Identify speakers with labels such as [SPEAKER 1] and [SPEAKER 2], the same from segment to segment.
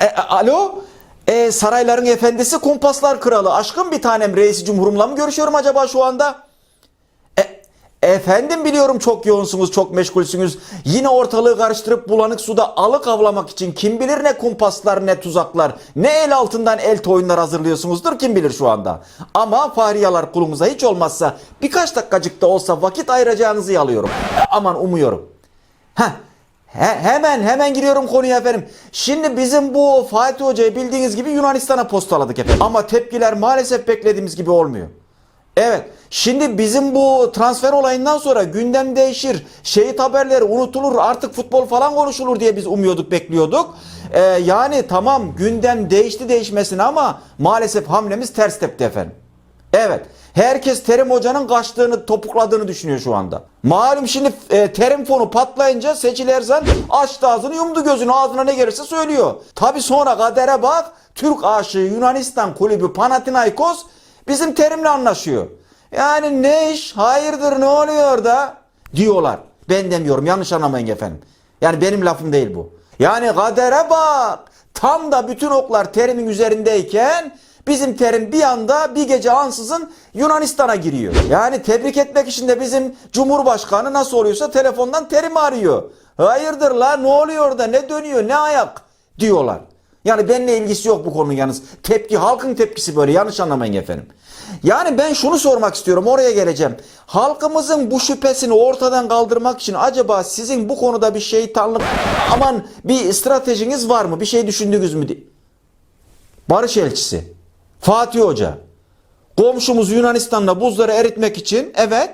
[SPEAKER 1] E, alo? E, sarayların efendisi kumpaslar kralı. Aşkım bir tanem reisi cumhurumla mı görüşüyorum acaba şu anda? E, efendim biliyorum çok yoğunsunuz, çok meşgulsünüz. Yine ortalığı karıştırıp bulanık suda alık avlamak için kim bilir ne kumpaslar ne tuzaklar, ne el altından el oyunlar hazırlıyorsunuzdur kim bilir şu anda. Ama fahriyalar kulumuza hiç olmazsa birkaç dakikacık da olsa vakit ayıracağınızı yalıyorum. E, aman umuyorum. Heh, he- hemen hemen giriyorum konuya efendim. Şimdi bizim bu Fatih Hoca'yı bildiğiniz gibi Yunanistan'a postaladık efendim. Ama tepkiler maalesef beklediğimiz gibi olmuyor. Evet. Şimdi bizim bu transfer olayından sonra gündem değişir. Şehit haberleri unutulur. Artık futbol falan konuşulur diye biz umuyorduk, bekliyorduk. Ee, yani tamam gündem değişti değişmesine ama maalesef hamlemiz ters tepti efendim. Evet. Herkes Terim Hoca'nın kaçtığını, topukladığını düşünüyor şu anda. Malum şimdi e, Terim fonu patlayınca Seçil Erzan açtı ağzını yumdu gözünü ağzına ne gelirse söylüyor. Tabi sonra kadere bak Türk aşığı Yunanistan kulübü Panathinaikos bizim Terim'le anlaşıyor. Yani ne iş hayırdır ne oluyor da diyorlar. Ben demiyorum yanlış anlamayın efendim. Yani benim lafım değil bu. Yani kadere bak. Tam da bütün oklar Terim'in üzerindeyken Bizim terim bir anda bir gece ansızın Yunanistan'a giriyor. Yani tebrik etmek için de bizim Cumhurbaşkanı nasıl oluyorsa telefondan terim arıyor. Hayırdır la ne oluyor da ne dönüyor ne ayak diyorlar. Yani benimle ilgisi yok bu konunun yalnız. Tepki halkın tepkisi böyle yanlış anlamayın efendim. Yani ben şunu sormak istiyorum oraya geleceğim. Halkımızın bu şüphesini ortadan kaldırmak için acaba sizin bu konuda bir şeytanlık aman bir stratejiniz var mı? Bir şey düşündünüz mü? Barış elçisi. Fatih Hoca. Komşumuz Yunanistan'da buzları eritmek için evet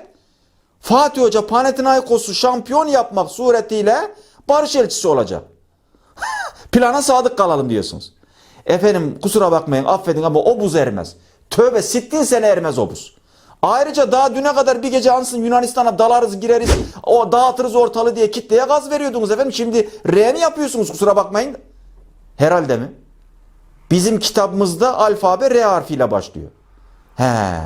[SPEAKER 1] Fatih Hoca Panathinaikos'u şampiyon yapmak suretiyle barış elçisi olacak. Plana sadık kalalım diyorsunuz. Efendim kusura bakmayın affedin ama o buz erimez. Tövbe sittin sene erimez o buz. Ayrıca daha düne kadar bir gece ansın Yunanistan'a dalarız gireriz o dağıtırız ortalığı diye kitleye gaz veriyordunuz efendim. Şimdi R mi yapıyorsunuz kusura bakmayın. Herhalde mi? Bizim kitabımızda alfabe R harfiyle başlıyor. He.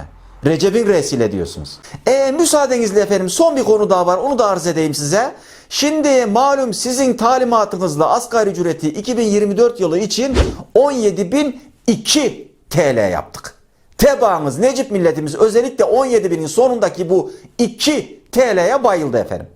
[SPEAKER 1] Recep'in R'siyle diyorsunuz. E, müsaadenizle efendim son bir konu daha var. Onu da arz edeyim size. Şimdi malum sizin talimatınızla asgari ücreti 2024 yılı için 17.002 TL yaptık. Tebaamız Necip milletimiz özellikle 17.000'in sonundaki bu 2 TL'ye bayıldı efendim.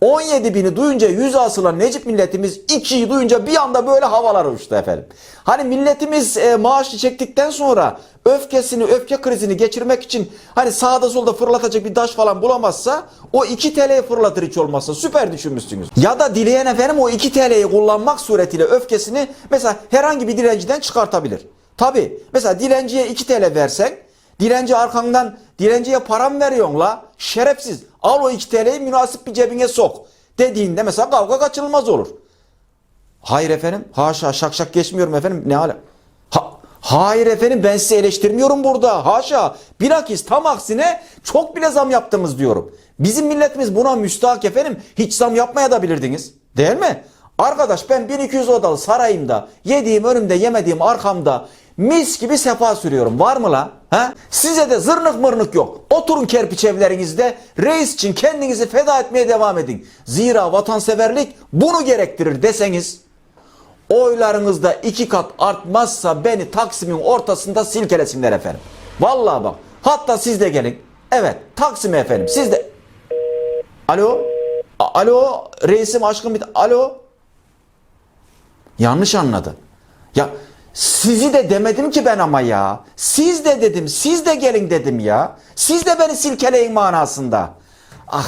[SPEAKER 1] 17 bini duyunca yüz asılan Necip milletimiz 2'yi duyunca bir anda böyle havalar uçtu efendim. Hani milletimiz e, maaşı çektikten sonra öfkesini, öfke krizini geçirmek için hani sağda solda fırlatacak bir taş falan bulamazsa o 2 TL'yi fırlatır hiç olmazsa süper düşünmüşsünüz. Ya da dileyen efendim o 2 TL'yi kullanmak suretiyle öfkesini mesela herhangi bir dilenciden çıkartabilir. Tabi mesela dilenciye 2 TL versen Dilenci arkandan dilenciye param veriyorsun la. Şerefsiz. Al o 2 TL'yi münasip bir cebine sok. Dediğinde mesela kavga kaçınılmaz olur. Hayır efendim. Haşa şak şak geçmiyorum efendim. Ne hala? Ha, hayır efendim ben sizi eleştirmiyorum burada. Haşa. Bilakis tam aksine çok bile zam yaptınız diyorum. Bizim milletimiz buna müstahak efendim. Hiç zam yapmaya da bilirdiniz. Değil mi? Arkadaş ben 1200 odalı sarayımda yediğim önümde yemediğim arkamda mis gibi sefa sürüyorum. Var mı la? Ha? Size de zırnık mırnık yok. Oturun kerpiç evlerinizde reis için kendinizi feda etmeye devam edin. Zira vatanseverlik bunu gerektirir deseniz oylarınızda iki kat artmazsa beni Taksim'in ortasında silkelesinler efendim. Vallahi bak. Hatta siz de gelin. Evet Taksim'e efendim siz de. Alo? A- Alo reisim aşkım bir Alo? Yanlış anladı. Ya sizi de demedim ki ben ama ya. Siz de dedim. Siz de gelin dedim ya. Siz de beni silkeleyin manasında. Ah.